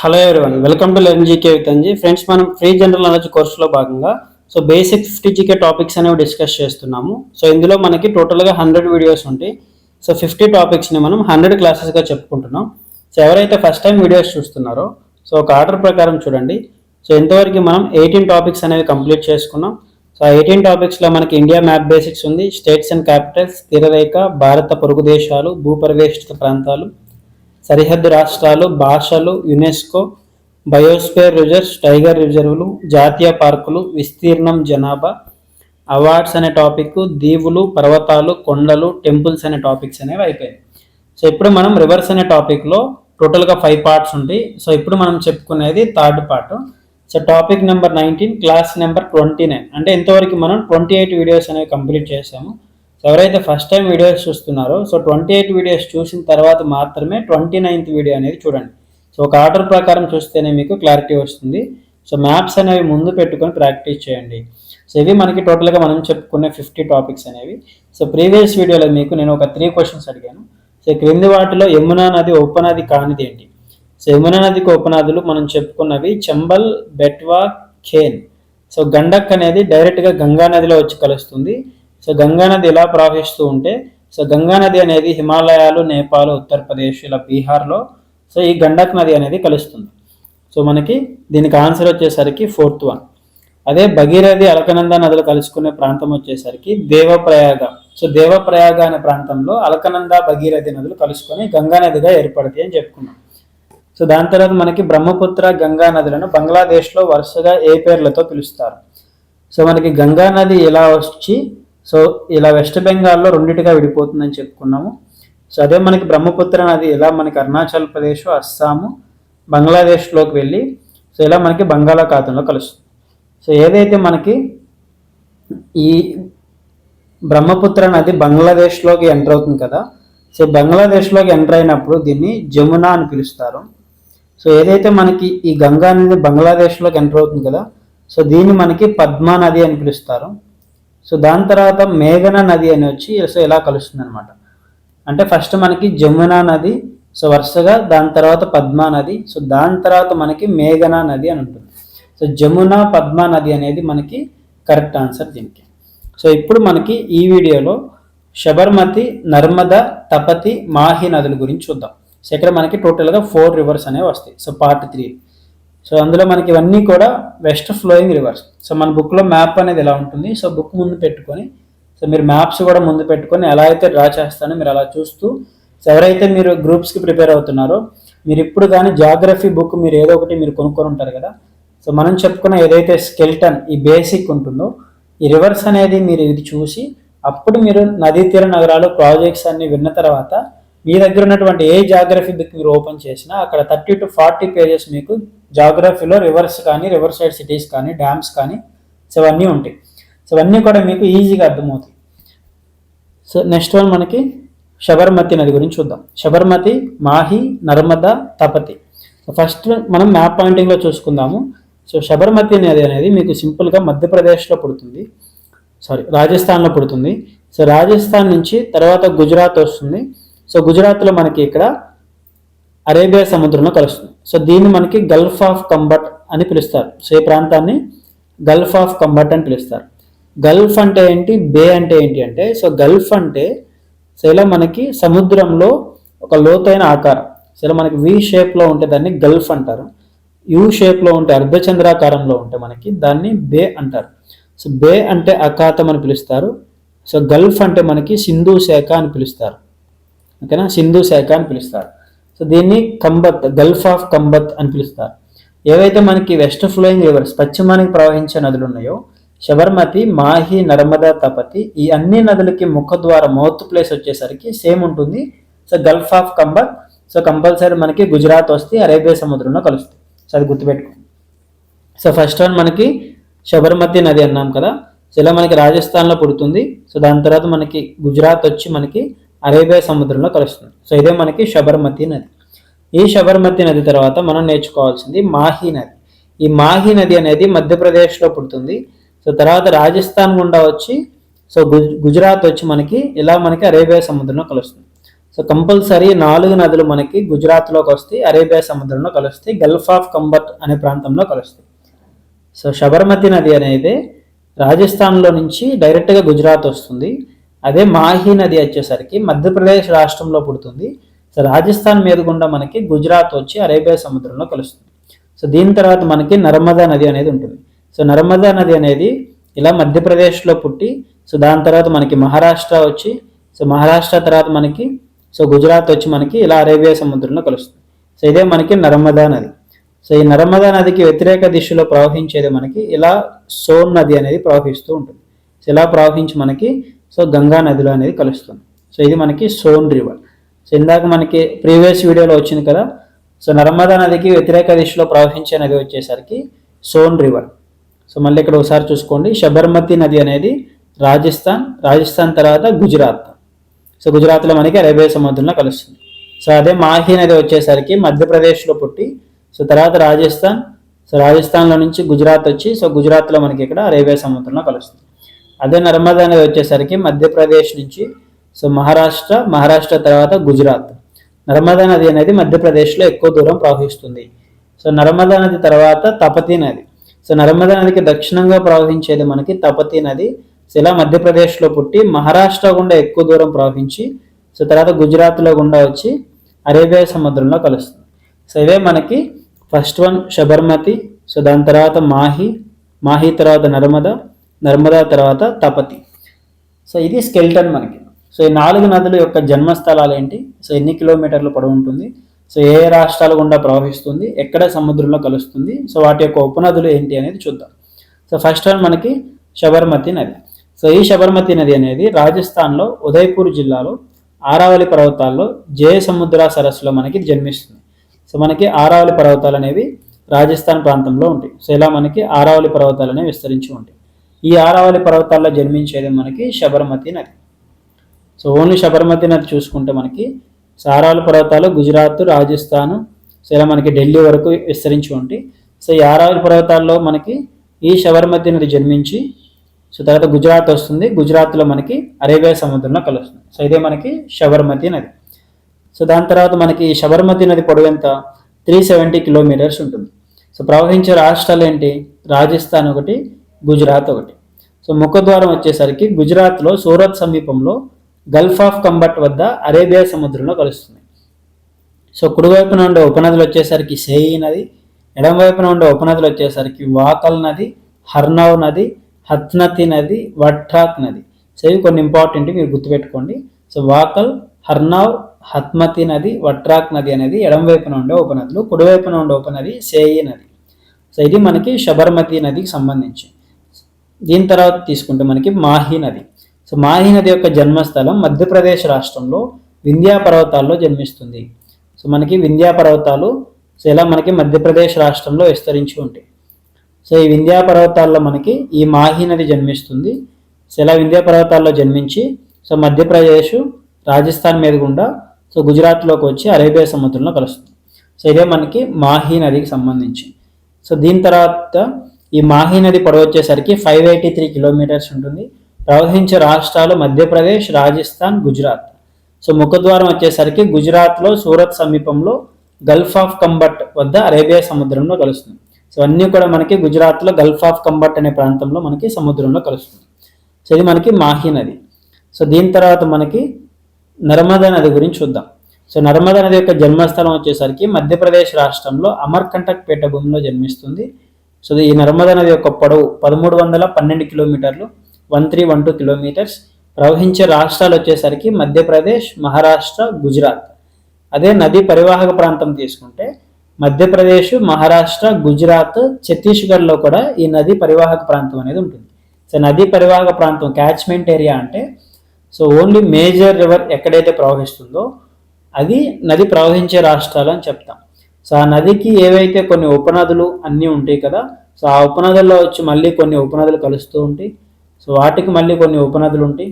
Hello everyone welcome to learn GK with Anji. Friends మనం free general knowledge కోర్సులో భాగంగా so basic fifty GK topics అనేవి discuss చేస్తున్నాము. So ఇందులో మనకి టోటల్గా హండ్రెడ్ వీడియోస్ ఉంటాయి. సో ఫిఫ్టీ టాపిక్స్ని మనం హండ్రెడ్ క్లాసెస్గా చెప్పుకుంటున్నాం. సో ఎవరైతే ఫస్ట్ టైం వీడియోస్ చూస్తున్నారో సో ఒక ఆర్డర్ ప్రకారం చూడండి. సో ఇంతవరకు మనం ఎయిటీన్ టాపిక్స్ అనేవి కంప్లీట్ చేసుకున్నాం. సో ఎయిటీన్ టాపిక్స్లో మనకి ఇండియా మ్యాప్ బేసిక్స్ ఉంది స్టేట్స్ అండ్ క్యాపిటల్స్ తీరరేఖ భారత పొరుగు దేశాలు భూపరివేష్టిత ప్రాంతాలు సరిహద్దు రాష్ట్రాలు భాషలు యునెస్కో బయోస్పేర్ రిజర్వ్స్ టైగర్ రిజర్వులు జాతీయ పార్కులు విస్తీర్ణం జనాభా అవార్డ్స్ అనే టాపిక్ దీవులు పర్వతాలు కొండలు టెంపుల్స్ అనే టాపిక్స్ అనేవి అయిపోయాయి. సో ఇప్పుడు మనం రివర్స్ అనే టాపిక్లో టోటల్గా ఫైవ్ పార్ట్స్ ఉంటాయి. సో ఇప్పుడు మనం చెప్పుకునేది third part. So topic number nineteen class number twenty nine. అంటే ఇంతవరకు మనం ట్వంటీ ఎయిట్ వీడియోస్ అనేవి కంప్లీట్ చేసాము. సో ఎవరైతే ఫస్ట్ టైం వీడియోస్ చూస్తున్నారో సో ట్వంటీ ఎయిట్ వీడియోస్ చూసిన తర్వాత మాత్రమే ట్వంటీ నైన్త్ వీడియో అనేది చూడండి. సో ఒక ఆర్డర్ ప్రకారం చూస్తేనే మీకు క్లారిటీ వస్తుంది. సో మ్యాప్స్ అనేవి ముందు పెట్టుకొని ప్రాక్టీస్ చేయండి. సో ఇవి మనకి టోటల్గా మనం చెప్పుకునే ఫిఫ్టీ టాపిక్స్ అనేవి. సో ప్రీవియస్ వీడియోలో మీకు నేను ఒక త్రీ క్వశ్చన్స్ అడిగాను. సో క్రింది వాటిలో యమునా నది ఉపనది కానిది ఏంటి? సో యమునా నదికి ఉపనదులు మనం చెప్పుకున్నవి చంబల్ బెట్వా ఖేన్. సో గండక్ అనేది డైరెక్ట్గా గంగా నదిలో వచ్చి కలుస్తుంది. సో గంగా నది ఎలా ప్రవహిస్తూ ఉంటే సో గంగా నది అనేది హిమాలయాలు నేపాల్ ఉత్తరప్రదేశ్ ఇలా బీహార్లో సో ఈ గండక్ నది అనేది కలుస్తుంది. సో మనకి దీనికి ఆన్సర్ వచ్చేసరికి ఫోర్త్ వన్. అదే భగీరథి అలకనంద నదులు కలుసుకునే ప్రాంతం వచ్చేసరికి దేవప్రయాగ. సో దేవప్రయాగ అనే ప్రాంతంలో అలకనంద భగీరథి నదులు కలుసుకొని గంగా నదిగా ఏర్పడతాయి అని చెప్పుకున్నాం. సో దాని తర్వాత మనకి బ్రహ్మపుత్ర గంగా నదులను బంగ్లాదేశ్లో వరుసగా ఏ పేర్లతో పిలుస్తారు? సో మనకి గంగా నది ఎలా వచ్చి సో ఇలా వెస్ట్ బెంగాల్లో రెండింటిగా విడిపోతుందని చెప్పుకున్నాము. సో అదే మనకి బ్రహ్మపుత్ర నది ఇలా మనకి అరుణాచల్ ప్రదేశ్ అస్సాము బంగ్లాదేశ్లోకి వెళ్ళి సో ఇలా మనకి బంగాళాఖాతంలో కలుస్తుంది. సో ఏదైతే మనకి ఈ బ్రహ్మపుత్ర నది బంగ్లాదేశ్లోకి ఎంటర్ అవుతుంది కదా సో బంగ్లాదేశ్లోకి ఎంటర్ అయినప్పుడు దీన్ని జమున అని పిలుస్తారు. సో ఏదైతే మనకి ఈ గంగా నది బంగ్లాదేశ్లోకి ఎంటర్ అవుతుంది కదా సో దీన్ని మనకి పద్మా నది అని పిలుస్తారు. సో దాని తర్వాత మేఘన నది అని వచ్చి సో ఇలా కలుస్తుంది అనమాట అంటే ఫస్ట్ మనకి జమునా నది సో వరుసగా దాని తర్వాత పద్మా నది సో దాని తర్వాత మనకి మేఘనా నది అని ఉంటుంది. సో జమున పద్మా నది అనేది మనకి కరెక్ట్ ఆన్సర్ దీనికి. సో ఇప్పుడు మనకి ఈ వీడియోలో శబర్మతి నర్మద తపతి మాహి నదుల గురించి చూద్దాం. సో ఇక్కడ మనకి టోటల్గా ఫోర్ రివర్స్ అనేవి వస్తాయి. సో పార్ట్ త్రీ సో అందులో మనకి ఇవన్నీ కూడా వెస్ట్ ఫ్లోయింగ్ రివర్స్ సో మన బుక్లో మ్యాప్ అనేది ఎలా ఉంటుంది. సో బుక్ ముందు పెట్టుకొని సో మీరు మ్యాప్స్ కూడా ముందు పెట్టుకొని ఎలా అయితే డ్రా చేస్తానో మీరు అలా చూస్తూ ఎవరైతే మీరు గ్రూప్స్కి ప్రిపేర్ అవుతున్నారో మీరు ఇప్పుడు కానీ జాగ్రఫీ బుక్ మీరు ఏదో ఒకటి మీరు కొనుక్కొని ఉంటారు కదా. సో మనం చెప్పుకున్న ఏదైతే స్కెల్టన్ ఈ బేసిక్ ఉంటుందో ఈ రివర్స్ అనేది మీరు ఇది చూసి అప్పుడు మీరు నదీ తీర నగరాలు ప్రాజెక్ట్స్ అన్ని విన్న తర్వాత మీ దగ్గర ఉన్నటువంటి ఏ జాగ్రఫీ బుక్ మీరు ఓపెన్ చేసినా అక్కడ థర్టీ టు ఫార్టీ పేజెస్ మీకు జాగ్రఫీలో రివర్స్ కానీ రివర్ సైడ్ సిటీస్ కానీ డ్యామ్స్ కానీ సో అవన్నీ ఉంటాయి. సో అవన్నీ కూడా మీకు ఈజీగా అర్థమవుతాయి. సో నెక్స్ట్ వన్ మనకి శబర్మతి నది గురించి చూద్దాం. శబర్మతి మాహి నర్మద తపతి. సో ఫస్ట్ మనం మ్యాప్ పాయింటింగ్లో చూసుకుందాము. సో శబర్మతి నది అనేది మీకు సింపుల్గా మధ్యప్రదేశ్లో పుడుతుంది. సారీ రాజస్థాన్లో పుడుతుంది. సో రాజస్థాన్ నుంచి తర్వాత గుజరాత్ వస్తుంది. సో గుజరాత్లో మనకి ఇక్కడ అరేబియా సముద్రంలో కలుస్తుంది. సో దీన్ని మనకి గల్ఫ్ ఆఫ్ కంబట్ అని పిలుస్తారు. సో ఈ ప్రాంతాన్ని గల్ఫ్ ఆఫ్ కంబట్ అని పిలుస్తారు. గల్ఫ్ అంటే ఏంటి? బే అంటే ఏంటి అంటే సో గల్ఫ్ అంటే సో ఇలా మనకి సముద్రంలో ఒక లోతైన ఆకారం. సో ఇలా మనకి వి షేప్లో ఉంటే దాన్ని గల్ఫ్ అంటారు. యూ షేప్లో ఉంటే అర్ధచంద్రాకారంలో ఉంటే మనకి దాన్ని బే అంటారు. సో బే అంటే అఖాతం అని పిలుస్తారు. సో గల్ఫ్ అంటే మనకి సింధు శాఖ అని పిలుస్తారు. ఓకేనా? సింధు శాఖ అని పిలుస్తారు. సో దీన్ని కంబత్ గల్ఫ్ ఆఫ్ కంబత్ అని పిలుస్తారు. ఏవైతే మనకి వెస్ట్ ఫ్లోయింగ్ రివర్స్ పశ్చిమానికి ప్రవహించే నదులు ఉన్నాయో శబర్మతి మాహి నర్మదా తపతి ఈ అన్ని నదులకి ముఖద్వార మౌత్ ప్లేస్ వచ్చేసరికి సేమ్ ఉంటుంది. So gulf of Khambhat so compulsory మనకి గుజరాత్ వస్తే అరేబియా సముద్రంలో కలుస్తుంది సో అది గుర్తుపెట్టుకో. సో ఫస్ట్ వన్ మనకి శబర్మతి నది అన్నాం కదా. సో ఇలా మనకి రాజస్థాన్లో పుడుతుంది. సో దాని తర్వాత మనకి గుజరాత్ వచ్చి మనకి అరేబియా సముద్రంలో కలుస్తుంది. సో ఇదే మనకి శబర్మతి నది. ఈ శబర్మతి నది తర్వాత మనం నేర్చుకోవాల్సింది మాహీ నది. ఈ మాహీ నది అనేది మధ్యప్రదేశ్లో పుడుతుంది. సో తర్వాత రాజస్థాన్ గుండా వచ్చి సో గుజరాత్ వచ్చి మనకి ఇలా మనకి అరేబియా సముద్రంలో కలుస్తుంది. సో కంపల్సరీ నాలుగు నదులు మనకి గుజరాత్లోకి వస్తాయి అరేబియా సముద్రంలో కలుస్తాయి గల్ఫ్ ఆఫ్ కంబట్ అనే ప్రాంతంలో కలుస్తాయి. సో శబర్మతి నది అనేది రాజస్థాన్లో నుంచి డైరెక్ట్గా గుజరాత్ వస్తుంది. అదే మాహీ నది వచ్చేసరికి మధ్యప్రదేశ్ రాష్ట్రంలో పుడుతుంది. సో రాజస్థాన్ మీద గుండా మనకి గుజరాత్ వచ్చి అరేబియా సముద్రంలో కలుస్తుంది. సో దీని తర్వాత మనకి నర్మదా నది అనేది ఉంటుంది. సో నర్మదా నది అనేది ఇలా మధ్యప్రదేశ్లో పుట్టి సో దాని తర్వాత మనకి మహారాష్ట్ర వచ్చి సో మహారాష్ట్ర తర్వాత మనకి సో గుజరాత్ వచ్చి మనకి ఇలా అరేబియా సముద్రంలో కలుస్తుంది. సో ఇదే మనకి నర్మదా నది. సో ఈ నర్మదా నదికి వ్యతిరేక దిశలో ప్రవహించేది మనకి ఇలా సోన్ నది అనేది ప్రవహిస్తూ ఉంటుంది. సో ఇలా ప్రవహించి మనకి సో గంగా నదిలో అనేది కలుస్తుంది. సో ఇది మనకి సోన్ రివర్. సో ఇందాక మనకి ప్రీవియస్ వీడియోలో వచ్చింది కదా సో నర్మదా నదికి వ్యతిరేక దిశలో ప్రవహించే నది వచ్చేసరికి సోన్ రివర్. సో మళ్ళీ ఇక్కడ ఒకసారి చూసుకోండి. శబర్మతి నది అనేది రాజస్థాన్ రాజస్థాన్ తర్వాత గుజరాత్. సో గుజరాత్లో మనకి అరేబియా సముద్రంలో కలుస్తుంది. సో అదే మాహీ నది వచ్చేసరికి మధ్యప్రదేశ్లో పుట్టి సో తర్వాత రాజస్థాన్. సో రాజస్థాన్లో నుంచి గుజరాత్ వచ్చి సో గుజరాత్లో మనకి ఇక్కడ అరేబియా సముద్రంలో కలుస్తుంది. అదే నర్మదా నది వచ్చేసరికి మధ్యప్రదేశ్ నుంచి సో మహారాష్ట్ర మహారాష్ట్ర తర్వాత గుజరాత్. నర్మదా నది అనేది మధ్యప్రదేశ్లో ఎక్కువ దూరం ప్రవహిస్తుంది. సో నర్మదా నది తర్వాత తపతి నది. సో నర్మదా నదికి దక్షిణంగా ప్రవహించేది మనకి తపతి నది. సో ఇలా మధ్యప్రదేశ్లో పుట్టి మహారాష్ట్ర గుండా ఎక్కువ దూరం ప్రవహించి సో తర్వాత గుజరాత్లో గుండా వచ్చి అరేబియా సముద్రంలో కలుస్తుంది. సో ఇవే మనకి ఫస్ట్ వన్ శబర్మతి సో దాని తర్వాత మాహి మాహి తర్వాత నర్మదా నర్మదా తర్వాత తపతి. సో ఇది స్కెల్టన్ మనకి. సో ఈ నాలుగు నదుల యొక్క జన్మస్థలాలు ఏంటి? సో ఎన్ని కిలోమీటర్లు పొడవు ఉంటుంది? సో ఏ రాష్ట్రాల గుండా ప్రవహిస్తుంది? ఎక్కడ సముద్రంలో కలుస్తుంది? సో వాటి యొక్క ఉపనదులు ఏంటి అనేది చూద్దాం. సో ఫస్ట్ వన్ మనకి శబర్మతి నది. సో ఈ శబర్మతి నది అనేది రాజస్థాన్లో ఉదయపూర్ జిల్లాలో ఆరావళి పర్వతాల్లో జయసముద్ర సరస్సులో మనకి జన్మిస్తుంది. సో మనకి ఆరావళి పర్వతాలు అనేవి రాజస్థాన్ ప్రాంతంలో ఉంటాయి. సో ఇలా మనకి ఆరావళి పర్వతాలు అనేవి విస్తరించి ఉంటాయి. ఈ ఆరావళి పర్వతాల్లో జన్మించేది మనకి శబర్మతి నది. సో ఓన్లీ శబర్మతి నది చూసుకుంటే మనకి సారావళి పర్వతాలు గుజరాత్ రాజస్థాన్ సో ఇలా మనకి ఢిల్లీ వరకు విస్తరించి ఉంటాయి సో ఈ ఆరావళి పర్వతాల్లో మనకి ఈ శబర్మతి నది జన్మించి సో తర్వాత గుజరాత్ వస్తుంది. గుజరాత్లో మనకి అరేబియా సముద్రంలో కలుస్తుంది. సో ఇదే మనకి శబర్మతి నది. సో దాని తర్వాత మనకి శబర్మతి నది పొడవు ఎంత? త్రీ సెవెంటీ కిలోమీటర్స్ ఉంటుంది. సో ప్రవహించే రాష్ట్రాలు ఏంటి? రాజస్థాన్ ఒకటి గుజరాత్ ఒకటి. సో ముఖద్వారం వచ్చేసరికి గుజరాత్లో సూరత్ సమీపంలో గల్ఫ్ ఆఫ్ కంబట్ వద్ద అరేబియా సముద్రంలో కలుస్తుంది సో కుడివైపున ఉండే ఉపనదులు వచ్చేసరికి సేయి నది ఎడమవైపున ఉండే ఉపనదులు వచ్చేసరికి వాకల్ నది హర్నవ్ నది హత్నతి నది వట్రాక్ నది. సో ఇవి కొన్ని ఇంపార్టెంట్ మీరు గుర్తుపెట్టుకోండి. సో వాకల్ హర్నావ్ హత్మతి నది వట్రాక్ నది అనేది ఎడమవైపున ఉండే ఉపనదులు కుడివైపున ఉండే ఉపనది సేయి నది. సో ఇది మనకి శబర్మతి నదికి సంబంధించి. దీని తర్వాత తీసుకుంటే మనకి మాహీ నది. సో మాహీ నది యొక్క జన్మస్థలం మధ్యప్రదేశ్ రాష్ట్రంలో వింధ్యా పర్వతాల్లో జన్మిస్తుంది. సో మనకి వింధ్యా పర్వతాలు సో ఇలా మనకి మధ్యప్రదేశ్ రాష్ట్రంలో విస్తరించి ఉంటాయి. సో ఈ వింధ్యా పర్వతాల్లో మనకి ఈ మాహీ నది జన్మిస్తుంది. సో ఇలా వింధ్యా పర్వతాల్లో జన్మించి సో మధ్యప్రదేశ్ రాజస్థాన్ మీద గుండా సో గుజరాత్లోకి వచ్చి అరేబియా సముద్రంలో కలుస్తుంది. సో ఇదే మనకి మాహీ నదికి సంబంధించి. సో దీని తర్వాత ఈ మాహీ నది పొడవచ్చేసరికి ఫైవ్ ఎయిటీ త్రీ కిలోమీటర్స్ ఉంటుంది. ప్రవహించే రాష్ట్రాలు మధ్యప్రదేశ్ రాజస్థాన్ గుజరాత్. సో ముఖద్వారం వచ్చేసరికి గుజరాత్లో సూరత్ సమీపంలో గల్ఫ్ ఆఫ్ కంబట్ వద్ద అరేబియా సముద్రంలో కలుస్తుంది. సో అన్నీ కూడా మనకి గుజరాత్లో గల్ఫ్ ఆఫ్ కంబట్ అనే ప్రాంతంలో మనకి సముద్రంలో కలుస్తుంది. సో ఇది మనకి మాహీ నది. సో దీని తర్వాత మనకి నర్మదా నది గురించి చూద్దాం. సో నర్మదా నది యొక్క జన్మస్థలం వచ్చేసరికి మధ్యప్రదేశ్ రాష్ట్రంలో అమర్కంటక్ పీఠభూమిలో జన్మిస్తుంది. సో ఈ నర్మదా నది యొక్క పొడవు పదమూడు వందల పన్నెండు కిలోమీటర్లు one three one two kilometres. ప్రవహించే రాష్ట్రాలు వచ్చేసరికి మధ్యప్రదేశ్ మహారాష్ట్ర గుజరాత్. అదే నది పరివాహక ప్రాంతం తీసుకుంటే మధ్యప్రదేశ్ మహారాష్ట్ర గుజరాత్ ఛత్తీస్గఢ్లో కూడా ఈ నది పరివాహక ప్రాంతం అనేది ఉంటుంది. సో నదీ పరివాహక ప్రాంతం క్యాచ్మెంట్ ఏరియా అంటే సో ఓన్లీ మేజర్ రివర్ ఎక్కడైతే ప్రవహిస్తుందో అది నది ప్రవహించే రాష్ట్రాలు అని చెప్తాం. సో ఆ నదికి ఏవైతే కొన్ని ఉపనదులు అన్నీ ఉంటాయి కదా సో ఆ ఉపనదుల్లో వచ్చి మళ్ళీ కొన్ని ఉపనదులు కలుస్తూ ఉంటాయి. సో వాటికి మళ్ళీ కొన్ని ఉపనదులు ఉంటాయి.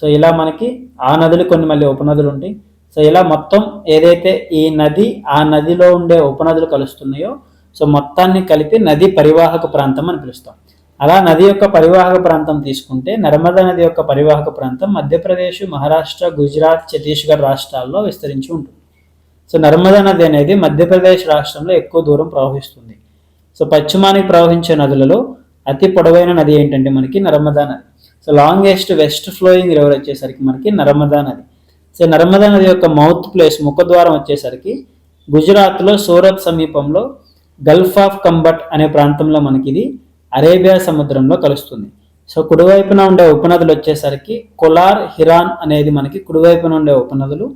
సో ఇలా మనకి ఆ నదులు కొన్ని మళ్ళీ ఉపనదులు ఉంటాయి. సో ఇలా మొత్తం ఏదైతే ఈ నది ఆ నదిలో ఉండే ఉపనదులు కలుస్తున్నాయో సో మొత్తాన్ని కలిపి నది పరివాహక ప్రాంతం అని పిలుస్తాం. అలా నది యొక్క పరివాహక ప్రాంతం తీసుకుంటే నర్మదా నది యొక్క పరివాహక ప్రాంతం మధ్యప్రదేశ్ మహారాష్ట్ర గుజరాత్ ఛత్తీస్గఢ్ రాష్ట్రాల్లో విస్తరించి ఉంటుంది. సో నర్మదా నది అనేది మధ్యప్రదేశ్ రాష్ట్రంలో ఎక్కువ దూరం ప్రవహిస్తుంది. సో పశ్చిమానికి ప్రవహించే నదులలో అతి పొడవైన నది ఏంటంటే మనకి నర్మదా నది. So longest west flowing river వచ్చేసరికి మనకి నర్మదా నది. సో నర్మదా నది యొక్క మౌత్ ప్లేస్ ముఖద్వారం వచ్చేసరికి గుజరాత్లో సూరత్ సమీపంలో గల్ఫ్ ఆఫ్ కంబట్ అనే ప్రాంతంలో మనకి ఇది అరేబియా సముద్రంలో కలుస్తుంది. సో కుడివైపున ఉండే ఉపనదులు వచ్చేసరికి కొలార్ హిరాన్ అనేది మనకి కుడివైపున ఉండే ఉపనదులు.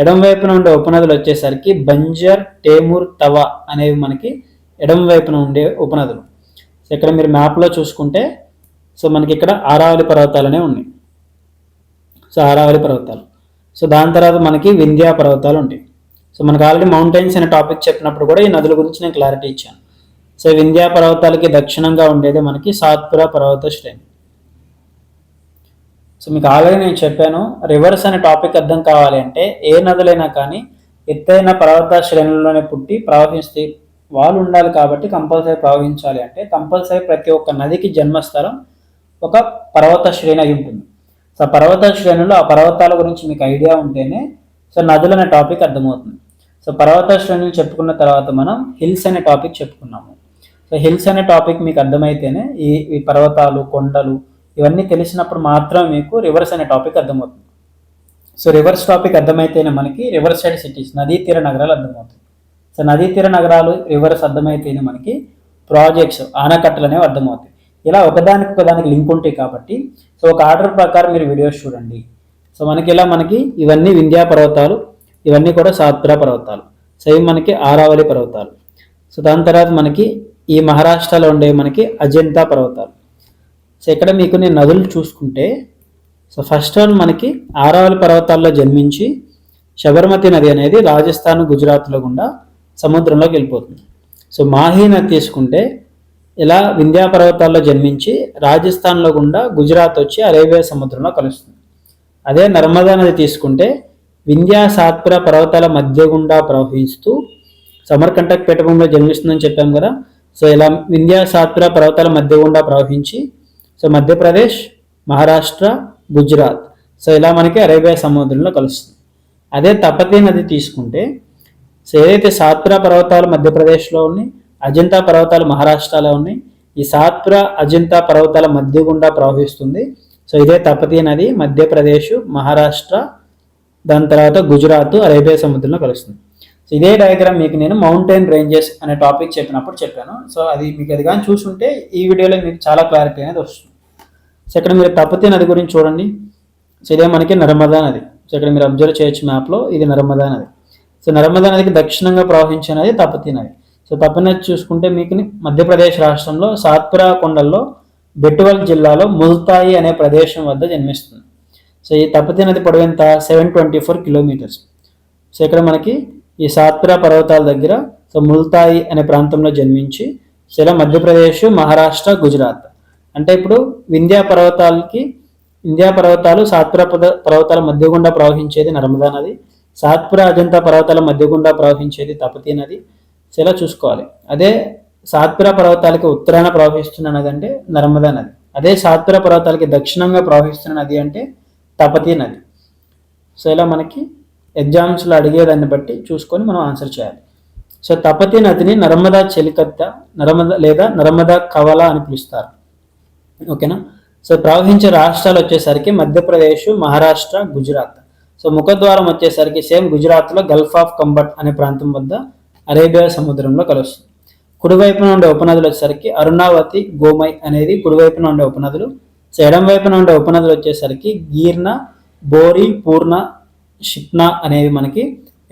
ఎడం వైపున ఉండే ఉపనదులు వచ్చేసరికి బంజర్ టేమూర్ తవా అనేవి మనకి ఎడం వైపున ఉండే ఉపనదులు. సో ఇక్కడ మీరు మ్యాప్లో చూసుకుంటే సో మనకి ఇక్కడ ఆరావళి పర్వతాలనే ఉన్నాయి. సో ఆరావళి పర్వతాలు. సో దాని తర్వాత మనకి వింధ్యా పర్వతాలు ఉంటాయి. సో మనకు ఆల్రెడీ మౌంటైన్స్ అనే టాపిక్ చెప్పినప్పుడు కూడా ఈ నదుల గురించి నేను క్లారిటీ ఇచ్చాను. సో వింధ్యా పర్వతాలకి దక్షిణంగా ఉండేది మనకి సాత్పుర పర్వత శ్రేణి. సో మీకు ఆల్రెడీ నేను చెప్పాను రివర్స్ అనే టాపిక్ అర్థం కావాలి అంటే ఏ నదులైనా కానీ ఎత్తైన పర్వత శ్రేణుల్లోనే పుట్టి ప్రవహిస్తే వాళ్ళు ఉండాలి కాబట్టి కంపల్సరీ ప్రవహించాలి అంటే కంపల్సరీ ప్రతి ఒక్క నదికి జన్మస్థలం ఒక పర్వత శ్రేణి అయి ఉంటుంది. సో పర్వత శ్రేణులు ఆ పర్వతాల గురించి మీకు ఐడియా ఉంటేనే సో నదులు అనే టాపిక్ అర్థమవుతుంది. సో పర్వత శ్రేణులు చెప్పుకున్న తర్వాత మనం హిల్స్ అనే టాపిక్ చెప్పుకున్నాము. సో హిల్స్ అనే టాపిక్ మీకు అర్థమైతేనే ఈ ఈ పర్వతాలు కొండలు ఇవన్నీ తెలిసినప్పుడు మాత్రం మీకు రివర్స్ అనే టాపిక్ అర్థమవుతుంది. సో రివర్స్ టాపిక్ అర్థమైతేనే మనకి రివర్స్ సైడ్ సిటీస్ నదీ తీర నగరాలు అర్థమవుతాయి. సో నదీ తీర నగరాలు రివర్స్ అర్థమైతేనే మనకి ప్రాజెక్ట్స్ ఆనకట్టలు అనేవి అర్థమవుతాయి. ఇలా ఒకదానికి ఒకదానికి లింక్ ఉంటాయి కాబట్టి సో ఒక ఆర్డర్ ప్రకారం మీరు వీడియోస్ చూడండి. సో మనకి ఇలా మనకి ఇవన్నీ వింధ్యా పర్వతాలు ఇవన్నీ కూడా సాత్పురా పర్వతాలు. సేమ్ మనకి ఆరావళి పర్వతాలు. సో దాని తర్వాత మనకి ఈ మహారాష్ట్రలో ఉండే మనకి అజంతా పర్వతాలు. సో ఇక్కడ మీకు నేను నదులు చూసుకుంటే సో ఫస్ట్ వన్ మనకి ఆరావళి పర్వతాల్లో జన్మించి శబర్మతి నది అనేది రాజస్థాన్ గుజరాత్లో గుండా సముద్రంలోకి వెళ్ళిపోతుంది. సో మాహీ నది తీసుకుంటే ఇలా వింధ్యా పర్వతాల్లో జన్మించి రాజస్థాన్లో గుండా గుజరాత్ వచ్చి అరేబియా సముద్రంలో కలుస్తుంది. అదే నర్మదా నది తీసుకుంటే వింధ్యా సాత్పుర పర్వతాల మధ్య గుండా ప్రవహిస్తూ సమర్కంటక్ పీఠభూమిలో జన్మిస్తుందని చెప్పాం కదా. సో ఇలా వింధ్యా సాత్పుర పర్వతాల మధ్య గుండా ప్రవహించి సో మధ్యప్రదేశ్ మహారాష్ట్ర గుజరాత్. సో ఇలా మనకి అరేబియా సముద్రంలో కలుస్తుంది. అదే తపతి నది తీసుకుంటే సో ఏదైతే సాత్పురా పర్వతాలు మధ్యప్రదేశ్లో ఉన్నాయి అజంతా పర్వతాలు మహారాష్ట్రలో ఉన్నాయి ఈ సాత్పురా అజంతా పర్వతాల మధ్య గుండా ప్రవహిస్తుంది. సో ఇదే తపతి నది మధ్యప్రదేశ్ మహారాష్ట్ర దాని తర్వాత గుజరాత్ అరేబియా సముద్రంలో కలుస్తుంది. సో ఇదే డయాగ్రామ్ మీకు నేను మౌంటైన్ రేంజెస్ అనే టాపిక్ చెప్పినప్పుడు చెప్పాను. సో అది మీకు అది కానీ చూసుంటే ఈ వీడియోలో మీకు చాలా క్లారిటీ అనేది వస్తుంది. సో ఇక్కడ మీరు తపతి నది గురించి చూడండి. సో ఇదే మనకి నర్మదా నది. సో ఇక్కడ మీరు అబ్జర్వ్ చేయొచ్చు మ్యాప్లో ఇది నర్మదా నది. సో నర్మదా నదికి దక్షిణంగా ప్రవహించే నది తపతి నది. సో తపతి నది చూసుకుంటే మీకు మధ్యప్రదేశ్ రాష్ట్రంలో సాత్పురా కొండల్లో బెట్టువల్ జిల్లాలో ముల్తాయి అనే ప్రదేశం వద్ద జన్మిస్తుంది. సో ఈ తపతి నది పొడవు ఎంత? Seven twenty four kilometres so ఇక్కడ మనకి ఈ సాత్పురా పర్వతాల దగ్గర సో ముల్తాయి అనే ప్రాంతంలో జన్మించి సో ఇలా మధ్యప్రదేశ్ మహారాష్ట్ర గుజరాత్. అంటే ఇప్పుడు వింధ్యా పర్వతాలకి వింధ్యా పర్వతాలు సాత్పుర పర్వతాల మధ్య గుండా ప్రవహించేది నర్మదా నది సాత్పుర అజంతా పర్వతాల మధ్య గుండా ప్రవహించేది తపతి నది. సో ఇలా చూసుకోవాలి. అదే సాత్పుర పర్వతాలకి ఉత్తరాన ప్రవహిస్తున్న నది అంటే నర్మదా నది. అదే సాత్పుర పర్వతాలకి దక్షిణంగా ప్రవహిస్తున్న నది అంటే తపతి నది. సో ఇలా మనకి ఎగ్జామ్స్లో అడిగేదాన్ని బట్టి చూసుకొని మనం ఆన్సర్ చేయాలి. సో తపతి నదిని నర్మదా చెలికత్త నర్మద లేదా నర్మదా కవల అని పిలుస్తారు. ఓకేనా? సో ప్రవహించే రాష్ట్రాలు వచ్చేసరికి మధ్యప్రదేశ్ మహారాష్ట్ర గుజరాత్. సో ముఖద్వారం వచ్చేసరికి సేమ్ గుజరాత్లో గల్ఫ్ ఆఫ్ కంబట్ అనే ప్రాంతం వద్ద అరేబియా సముద్రంలో కలుస్తుంది. కుడివైపున ఉండే ఉపనదులు వచ్చేసరికి అరుణావతి గోమై అనేది కుడివైపున ఉండే ఉపనదులు. సో ఎడం వైపున ఉండే ఉపనదులు వచ్చేసరికి గీర్ణ బోరి పూర్ణ షిప్నా అనేవి మనకి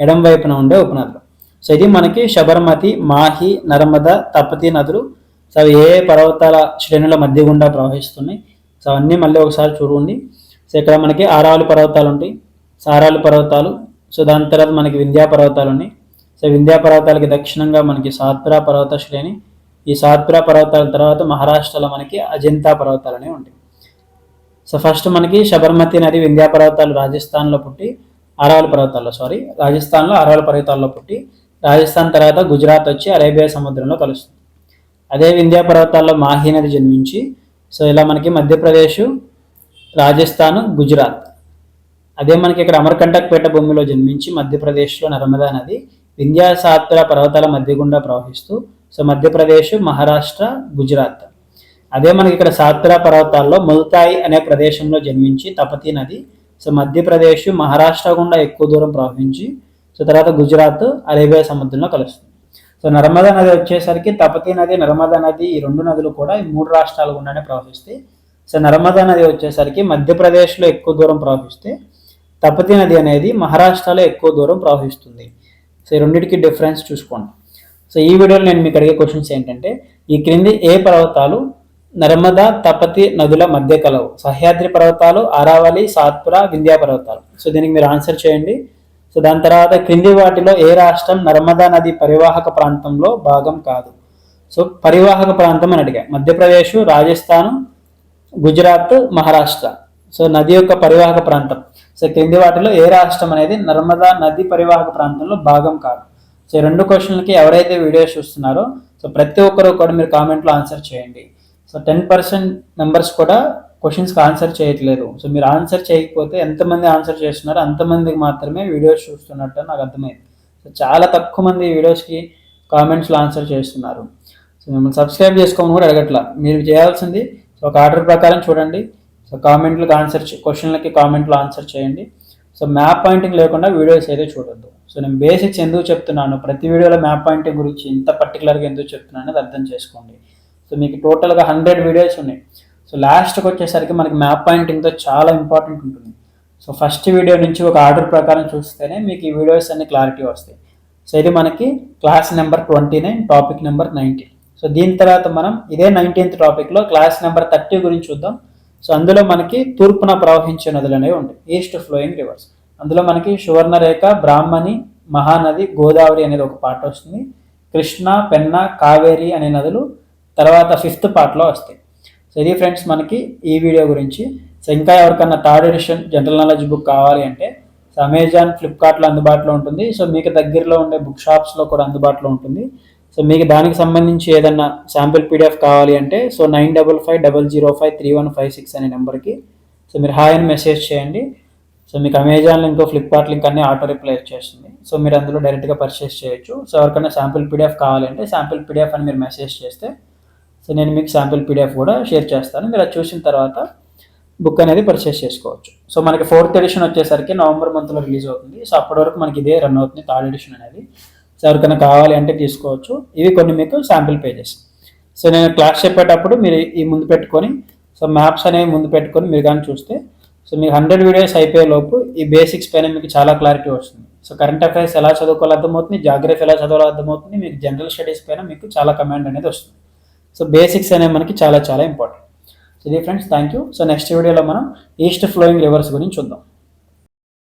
ఎడం వైపున ఉండే ఉపనదులు. సో ఇది మనకి శబర్మతి మాహి నర్మద తపతి నదులు సో అవి ఏ పర్వతాల శ్రేణుల మధ్య గుండా ప్రవహిస్తున్నాయి? సో అవన్నీ మళ్ళీ ఒకసారి చూడండి. సో ఇక్కడ మనకి ఆరావళి పర్వతాలు ఉంటాయి. సారాలు పర్వతాలు సో దాని తర్వాత మనకి వింధ్యా పర్వతాలు ఉన్నాయి. సో వింధ్యా పర్వతాలకి దక్షిణంగా మనకి సాత్పురా పర్వత శ్రేణి ఈ సాత్పురా పర్వతాల తర్వాత మహారాష్ట్రలో మనకి అజంతా పర్వతాలు అనేవి ఉంటాయి. సో ఫస్ట్ మనకి శబర్మతి నది వింధ్యా పర్వతాలు రాజస్థాన్లో పుట్టి అరావల్ పర్వతాల్లో సారీ రాజస్థాన్లో అరావల్ పర్వతాల్లో పుట్టి రాజస్థాన్ తర్వాత గుజరాత్ వచ్చి అరేబియా సముద్రంలో కలుస్తుంది. అదే వింధ్యా పర్వతాల్లో మాహీ నది జన్మించి సో ఇలా మనకి మధ్యప్రదేశ్ రాజస్థాన్ గుజరాత్. అదే మనకి ఇక్కడ అమర్కంటక్పేట భూమిలో జన్మించి మధ్యప్రదేశ్లో నర్మదా నది వింధ్యాసాత్ర పర్వతాల మధ్య గుండా ప్రవహిస్తూ సో మధ్యప్రదేశ్ మహారాష్ట్ర గుజరాత్. అదే మనకి ఇక్కడ సాత్పురా పర్వతాల్లో ముల్తాయి అనే ప్రదేశంలో జన్మించి తపతి నది సో మధ్యప్రదేశ్ మహారాష్ట్ర గుండా ఎక్కువ దూరం ప్రవహించి సో తర్వాత గుజరాత్ అరేబియా సముద్రంలో కలుస్తుంది. సో నర్మదా నది వచ్చేసరికి తపతి నది నర్మదా నది ఈ రెండు నదులు కూడా ఈ మూడు రాష్ట్రాలు గుండానే ప్రవహిస్తాయి. సో నర్మదా నది వచ్చేసరికి మధ్యప్రదేశ్లో ఎక్కువ దూరం ప్రవహిస్తే తపతి నది అనేది మహారాష్ట్రలో ఎక్కువ దూరం ప్రవహిస్తుంది. సో ఈ రెండింటికి డిఫరెన్స్ చూసుకోండి. సో ఈ వీడియోలో నేను మీకు అడిగే క్వశ్చన్స్ ఏంటంటే ఈ క్రింది ఏ పర్వతాలు నర్మదా తపతి నదుల మధ్య కలవు? సహ్యాద్రి పర్వతాలు అరావళి సాత్పుర వింధ్యా పర్వతాలు. సో దీనికి మీరు ఆన్సర్ చేయండి. సో దాని తర్వాత క్రింది వాటిలో ఏ రాష్ట్రం నర్మదా నది పరివాహక ప్రాంతంలో భాగం కాదు? సో పరివాహక ప్రాంతం అని అడిగా. మధ్యప్రదేశ్ రాజస్థాన్ గుజరాత్ మహారాష్ట్ర. సో నది యొక్క పరివాహక ప్రాంతం. సో క్రింది వాటిలో ఏ రాష్ట్రం అనేది నర్మదా నది పరివాహక ప్రాంతంలో భాగం కాదు? సో రెండు క్వశ్చన్లకి ఎవరైతే వీడియోస్ చూస్తున్నారో సో ప్రతి ఒక్కరు కూడా మీరు కామెంట్లో ఆన్సర్ చేయండి. సో టెన్ పర్సెంట్ మెంబర్స్ కూడా క్వశ్చన్స్కి ఆన్సర్ చేయట్లేదు. సో మీరు ఆన్సర్ చేయకపోతే ఎంతమంది ఆన్సర్ చేస్తున్నారో అంతమందికి మాత్రమే వీడియోస్ చూస్తున్నట్టు నాకు అర్థమైంది. సో చాలా తక్కువ మంది వీడియోస్కి కామెంట్స్లో ఆన్సర్ చేస్తున్నారు. సో మిమ్మల్ని సబ్స్క్రైబ్ చేసుకోమని కూడా అడగట్లా. మీరు చేయాల్సింది సో ఒక ఆర్డర్ ప్రకారం చూడండి. సో కామెంట్లకు ఆన్సర్ క్వశ్చన్లకి కామెంట్లో ఆన్సర్ చేయండి. సో మ్యాప్ పాయింటింగ్ లేకుండా వీడియోస్ అయితే చూడొద్దు. సో నేను బేసిక్స్ ఎందుకు చెప్తున్నాను? ప్రతి వీడియోలో మ్యాప్ పాయింటింగ్ గురించి ఇంత పర్టికులర్గా ఎందుకు చెప్తున్నాను అనేది అర్థం చేసుకోండి. సో మీకు టోటల్గా హండ్రెడ్ వీడియోస్ ఉన్నాయి. సో లాస్ట్కి వచ్చేసరికి మనకి మ్యాప్ పాయింటింగ్తో చాలా ఇంపార్టెంట్ ఉంటుంది. సో ఫస్ట్ వీడియో నుంచి ఒక ఆర్డర్ ప్రకారం చూస్తేనే మీకు ఈ వీడియోస్ అన్ని క్లారిటీ వస్తాయి. సో ఇది మనకి class number twenty nine topic number nineteen so దీని తర్వాత మనం ఇదే నైన్టీన్త్ టాపిక్లో క్లాస్ నెంబర్ థర్టీ గురించి చూద్దాం. సో అందులో మనకి తూర్పున ప్రవహించే నదులు అనేవి ఉంటాయి. ఈస్ట్ ఫ్లోయింగ్ రివర్స్ అందులో మనకి సువర్ణరేఖ బ్రాహ్మణి మహానది గోదావరి అనేది ఒక పాట వస్తుంది. కృష్ణ పెన్న కావేరి అనే నదులు తర్వాత ఫిఫ్త్ పార్ట్లో వస్తాయి. సో ఇది ఫ్రెండ్స్ మనకి ఈ వీడియో గురించి సో ఇంకా ఎవరికన్నా third edition general knowledge book కావాలి అంటే సో అమెజాన్ ఫ్లిప్కార్ట్లో అందుబాటులో ఉంటుంది. సో మీకు దగ్గరలో ఉండే బుక్ షాప్స్లో కూడా అందుబాటులో ఉంటుంది. సో మీకు దానికి సంబంధించి ఏదన్నా శాంపిల్ పీడిఎఫ్ కావాలి అంటే so nine double five double zero five three one five six అనే నెంబర్కి. సో మీరు హాయ్ అని మెసేజ్ చేయండి. సో మీకు అమెజాన్ లింక్ ఫ్లిప్కార్ట్ లింక్ అన్ని ఆటో రిప్లై చేస్తుంది. సో మీరు అందులో డైరెక్ట్గా పర్చేస్ చేయొచ్చు. సో ఎవరికైనా శాంపిల్ పీడిఎఫ్ కావాలంటే శాంపిల్ పీడిఎఫ్ అని మీరు మెసేజ్ చేస్తే సో నేను మీకు శాంపిల్ పీడిఎఫ్ కూడా షేర్ చేస్తాను. మీరు అది చూసిన తర్వాత బుక్ అనేది పర్చేస్ చేసుకోవచ్చు. సో మనకి ఫోర్త్ ఎడిషన్ వచ్చేసరికి నవంబర్ మంత్లో రిలీజ్ అవుతుంది. సో అప్పటి వరకు మనకి ఇదే రన్ అవుతుంది థర్డ్ ఎడిషన్ అనేది. సో ఎవరికైనా కావాలి అంటే తీసుకోవచ్చు. ఇవి కొన్ని మీకు శాంపిల్ పేజెస్. సో నేను క్లాస్ చెప్పేటప్పుడు మీరు ఈ ముందు పెట్టుకొని సో మ్యాప్స్ అనేవి ముందు పెట్టుకొని మీరు కానీ చూస్తే సో మీకు హండ్రెడ్ వీడియోస్ అయిపోయే లోపు ఈ బేసిక్స్ పైన మీకు చాలా క్లారిటీ వస్తుంది. సో కరెంట్ అఫైర్స్ ఎలా చదువుకోవాలి అర్థమవుతుంది జాగ్రఫీ ఎలా చదవాలో అర్థమవుతుంది మీకు జనరల్ స్టడీస్ పైన మీకు చాలా కమాండ్ అనేది వస్తుంది. సో బేసిక్స్ అనేవి మనకి చాలా చాలా ఇంపార్టెంట్ సో ఇది friends thank you so next వీడియోలో మనం ఈస్ట్ ఫ్లోయింగ్ రివర్స్ గురించి చూద్దాం.